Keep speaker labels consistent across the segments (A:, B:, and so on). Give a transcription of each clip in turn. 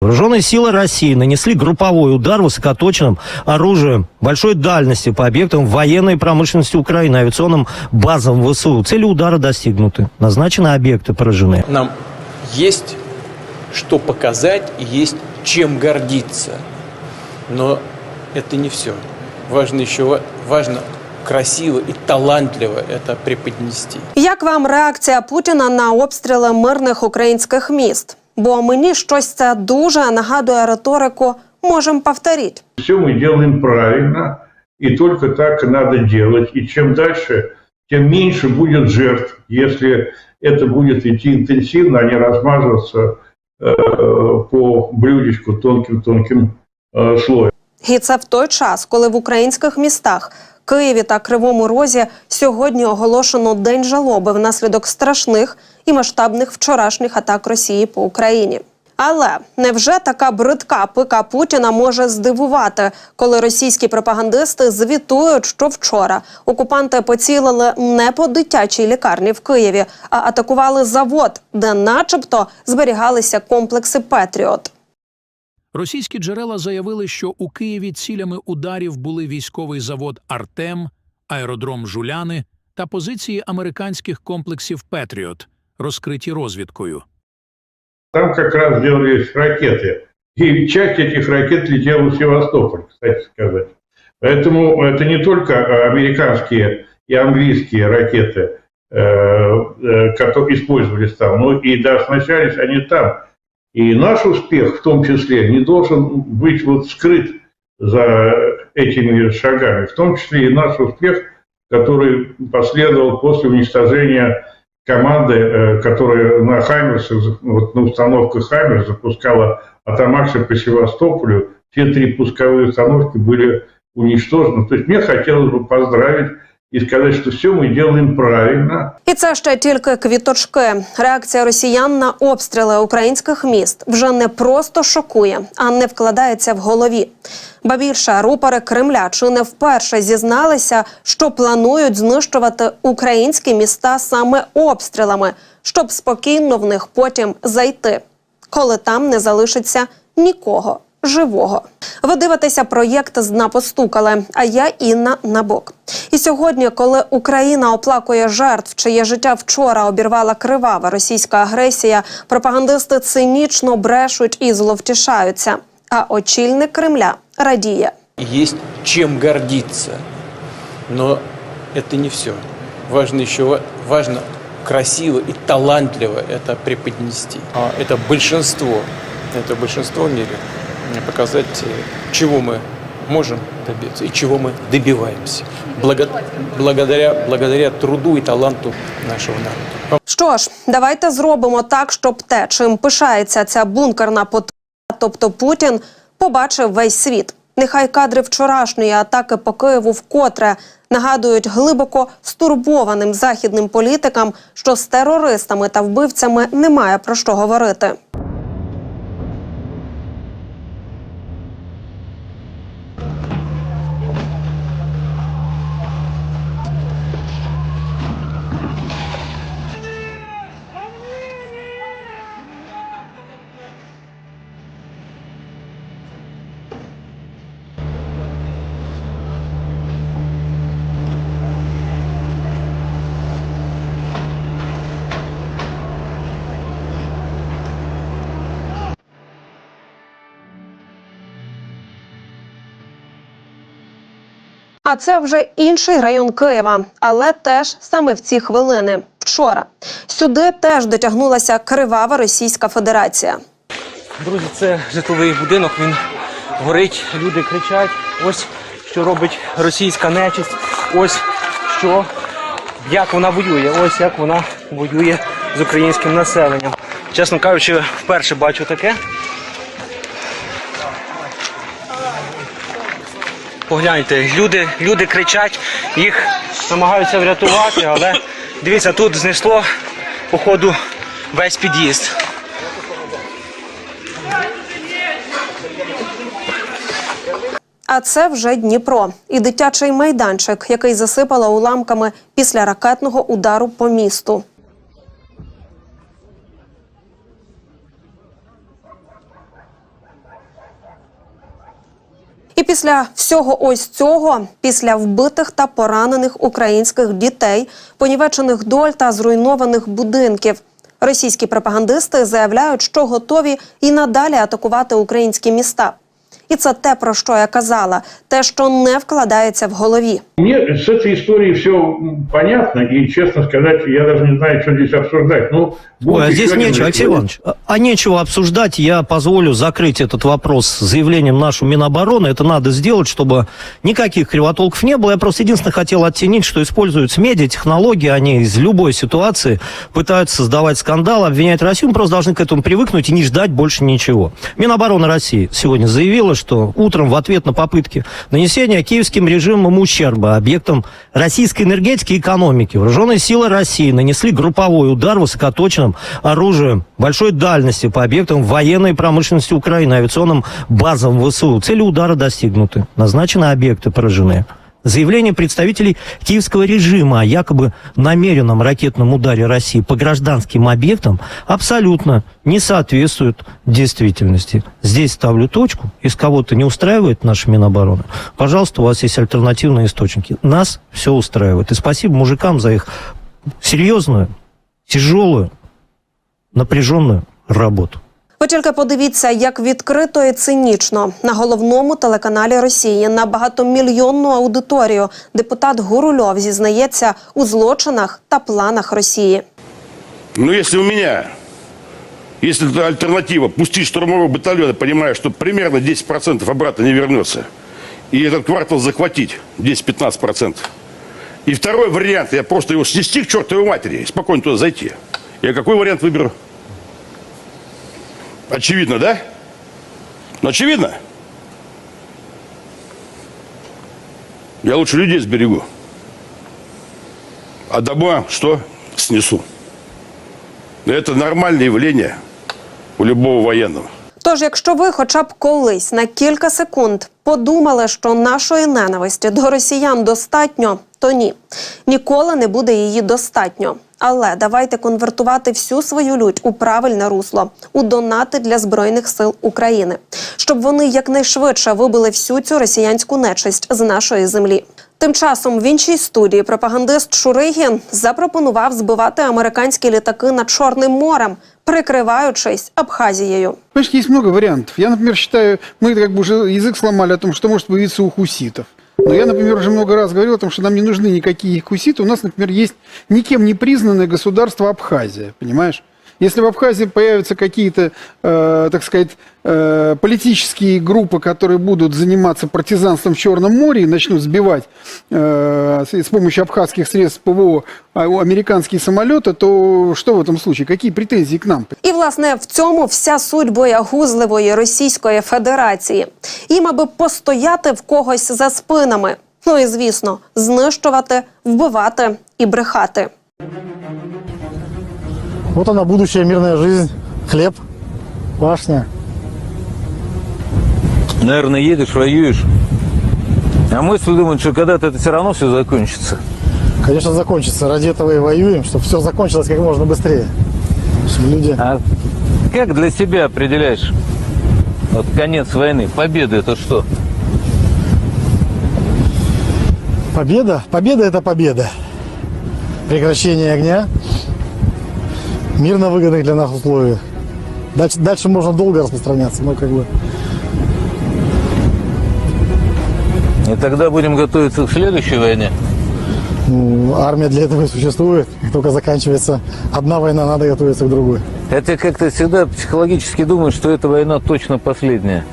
A: Вооруженные силы России нанесли групповой удар высокоточным оружием большой дальности по объектам военной промышленности Украины, авиационным базам ВСУ. Цели удара достигнуты. Назначены объекты поражены.
B: Нам есть что показать и есть чем гордиться. Но это не все. Важно еще ва- важно красиво и талантливо это преподнести.
C: Як вам реакція Путіна на обстріли мирних українських міст? Бо мені щось це дуже нагадує риторику «можем повторіть».
D: Все мы делаем правильно, и только так и надо делать. И чем дальше, тем меньше будет жертв, если это будет идти интенсивно, а не размазываться э, по блюдечку тонким-тонким э, слоем.
C: І це в той час, коли в українських містах Києві та Кривому Розі сьогодні оголошено день жалоби внаслідок страшних і масштабних вчорашніх атак Росії по Україні. Але невже така бридка пика Путіна може здивувати, коли російські пропагандисти звітують, що вчора окупанти поцілили не по дитячій лікарні в Києві, а атакували завод, де, начебто, зберігалися комплекси Петріот.
E: Російські джерела заявили, що у Києві цілями ударів були військовий завод Артем, аеродром Жуляни та позиції американських комплексів Петріот, розкриті розвідкою.
D: Там как раз делались ракеты. И часть этих ракет летела в Севастополь, кстати сказать. Поэтому это не только американские и английские ракеты, э, э, которые использовались там, но и да, оснащались они там. И наш успех в том числе не должен быть вот скрыт за этими шагами, в том числе и наш успех, который последовал после уничтожения команды, э, которая на Хаймерсе, вот на установках Хаймерс запускала Атамаксы по Севастополю, все три пусковые установки были уничтожены. То есть мне хотелось бы поздравить и сказать, что все мы делаем правильно,
C: І це ще тільки квіточки. Реакція росіян на обстріли українських міст вже не просто шокує, а не вкладається в голові. Ба більше рупори Кремля чи не вперше зізналися, що планують знищувати українські міста саме обстрілами, щоб спокійно в них потім зайти, коли там не залишиться нікого живого. Ви дивитеся проєкт з дна постукали. А я Інна Набок. І сьогодні, коли Україна оплакує жертв, чиє життя вчора обірвала кривава російська агресія, пропагандисти цинічно брешуть і зловтішаються. А очільник Кремля радіє.
B: И есть чем гордиться. Но это не все. Важно еще ва- важно красиво и талантливо это преподнести. А это большинство, это большинство в мире показать, э, чего мы можем добиться и чего мы добиваемся. Благо- благодаря, благодаря труду и таланту нашего народа.
C: Що ж, давайте зробимо так, щоб те, чим пишається ця бункерна потуга, тобто Путін, побачив весь світ. Нехай кадри вчорашньої атаки по Києву вкотре нагадують глибоко стурбованим західним політикам, що з терористами та вбивцями немає про що говорити. А це вже інший район Києва, але теж саме в ці хвилини. Вчора сюди теж дотягнулася кривава Російська Федерація.
F: Друзі, це житловий будинок, він горить, люди кричать. Ось що робить російська нечисть. Ось що, як вона воює, ось як вона воює з українським населенням. Чесно кажучи, вперше бачу таке. Погляньте, люди, люди кричать, їх намагаються врятувати, але дивіться, тут знесло, походу, весь під'їзд.
C: А це вже Дніпро і дитячий майданчик, який засипало уламками після ракетного удару по місту. І після всього ось цього, після вбитих та поранених українських дітей, понівечених доль та зруйнованих будинків, російські пропагандисти заявляють, що готові і надалі атакувати українські міста. І це те, про що я казала, те, що не вкладається в голові.
D: Мне с этой историей все понятно, и, честно сказать, я даже не знаю, что здесь обсуждать. Ну, будет
A: Ой, а
D: еще
A: здесь
D: один
A: нечего, Алексей
D: референдум.
A: Иванович, а- а нечего обсуждать. Я позволю закрыть этот вопрос заявлением нашего Минобороны. Это надо сделать, чтобы никаких кривотолков не было. Я просто единственное хотел оттенить, что используются медиатехнологии. Они из любой ситуации пытаются создавать скандал, обвинять Россию. Мы просто должны к этому привыкнуть и не ждать больше ничего. Минобороны России сегодня заявила, что утром в ответ на попытки нанесения киевским режимом ущерба объектам российской энергетики и экономики вооруженные силы России нанесли групповой удар высокоточным оружием большой дальности по объектам военной промышленности Украины, авиационным базам ВСУ. Цели удара достигнуты. Назначены объекты поражены. Заявление представителей киевского режима о якобы намеренном ракетном ударе России по гражданским объектам абсолютно не соответствует действительности. Здесь ставлю точку. Если кого-то не устраивает наша Минобороны, пожалуйста, у вас есть альтернативные источники. Нас все устраивает. И спасибо мужикам за их серьезную, тяжелую, напряженную работу.
C: Ви тільки подивіться, як відкрито і цинічно на головному телеканалі Росії на багатомільйонну аудиторію депутат Гурульов зізнається у злочинах та планах Росії.
G: Ну, если у меня, если это альтернатива, пустить штурмовой батальон, я понимаю, что примерно 10% обратно не вернется. И этот квартал захватить 10-15%. И второй вариант, я просто его снести к чертовой матери и спокойно туда зайти. Я какой вариант выберу? Очевидно, да? Очевидно. Я лучше людей сберегу. А дома что? Снесу. Это нормальное явление у любого военного.
C: Тож, якщо ви хоча б колись на кілька секунд подумали, що нашої ненависті до росіян достатньо, то ні, ніколи не буде її достатньо. Але давайте конвертувати всю свою лють у правильне русло, у донати для збройних сил України, щоб вони якнайшвидше вибили всю цю росіянську нечисть з нашої землі. Тим часом в іншій студії пропагандист Шуригін запропонував збивати американські літаки над Чорним морем, прикриваючись Абхазією.
H: Понимаешь, есть много вариантов. Я, например, считаю, мы как бы уже язык сломали о том, что может появиться у хуситов. Но я, например, уже много раз говорил о том, что нам не нужны никакие якуситы. У нас, например, есть никем не признанное государство Абхазия, понимаешь? Если в Абхазии появятся какие-то, э, так сказать, э, политические группы, которые будут заниматься партизанством в Черном море и начнут сбивать э, с, с помощью абхазских средств ПВО а, американские самолеты, то что в этом случае? Какие претензии к нам?
C: І власне в цьому вся суть боягузливої Російської Федерації. Їм аби постояти в когось за спинами. Ну і звісно, знищувати, вбивати і брехати.
I: Вот она, будущая мирная жизнь. Хлеб, башня.
J: Наверное, едешь, воюешь. А мысль думает, что когда-то это все равно все закончится.
I: Конечно, закончится. Ради этого и воюем, чтобы все закончилось как можно быстрее. Чтобы люди...
J: А как для себя определяешь вот конец войны? Победа это что?
I: Победа? Победа – это победа. Прекращение огня. Мир на выгодных для нас условиях. Дальше, дальше можно долго распространяться, но как бы...
J: И тогда будем готовиться к следующей войне.
I: ну, армия для этого и существует. Как только заканчивается одна война, надо готовиться к другой.
J: Хотя как-то всегда психологически думаешь, что эта война точно последняя.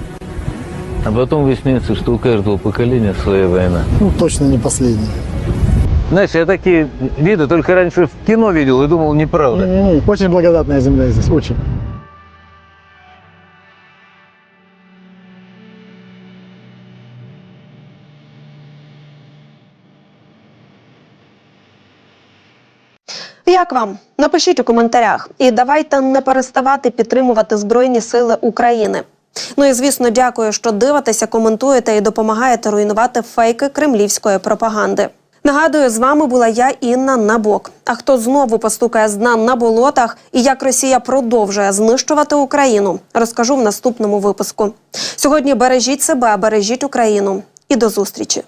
J: А потом выясняется, что у каждого поколения своя война.
I: Ну, точно не последняя.
J: Знаешь, я такие виды только раньше в кино видел и думал, неправда.
I: Не-не-не, Очень благодатная земля здесь, очень.
C: Як вам? Напишіть у коментарях. І давайте не переставати підтримувати Збройні Сили України. Ну і звісно, дякую, що дивитеся, коментуєте і допомагаєте руйнувати фейки кремлівської пропаганди. Нагадую, з вами була я Інна Набок. А хто знову постукає з дна на болотах і як Росія продовжує знищувати Україну, розкажу в наступному випуску. Сьогодні бережіть себе, бережіть Україну і до зустрічі.